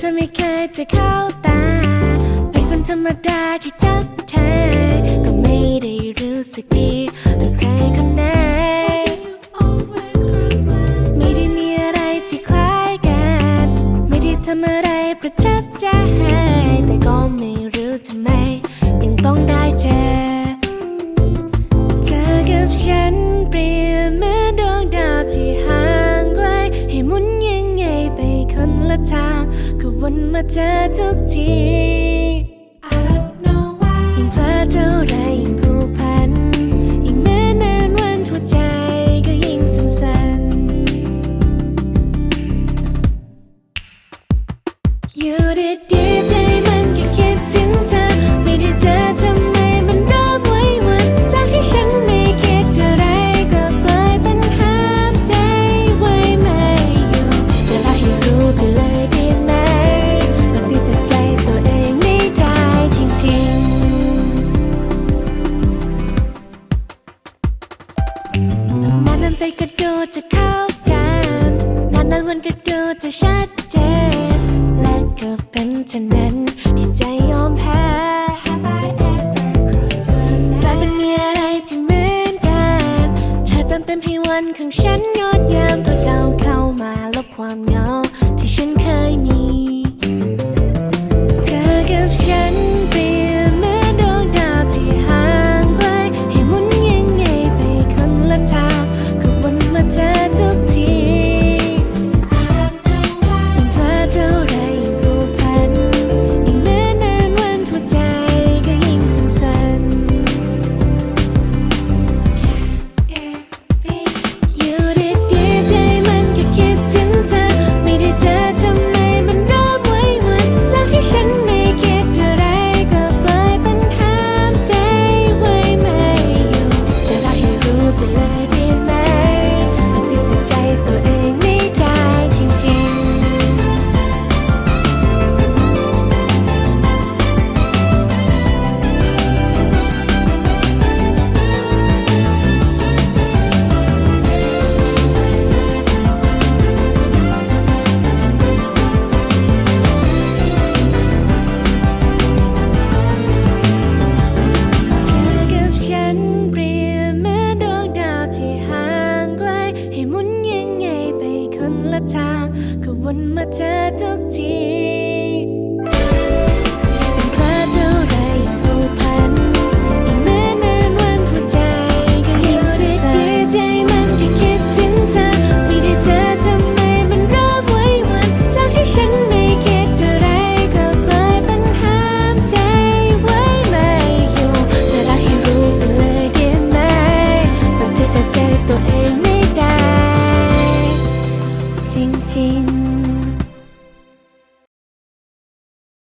จะเข้าตา เป็นคนธรรมดาที่ทักทายก็ไม่ได้รู้สึกดีกับใครคนไหนไม่ได้มีอะไรที่คล้ายกัน ไม่ได้ทำอะไรประทับใจ แต่ก็ไม่รู้ทำไม ยังต้องได้เจอเธอ ทางก็วนมาเจอทุกทียิ่งเพลอเท่าไรยิ่งผูกพัน ยิ่งเมื่อนานวันหัวใจก็ยิ่งสั่นๆอยู่ดี จะเข้ากันนานนั้นวันก็ดูจะชัดเจน และก็เป็นเช่นนั้นที่ใจยอมแพ้กลายเป็นมีอะไรที่เหมือนกัน เธอเติมเต็มให้วันของฉันงดงามตัวเก่าเข้ามาลบความเหงา ทางก็วนมาเจอทุกที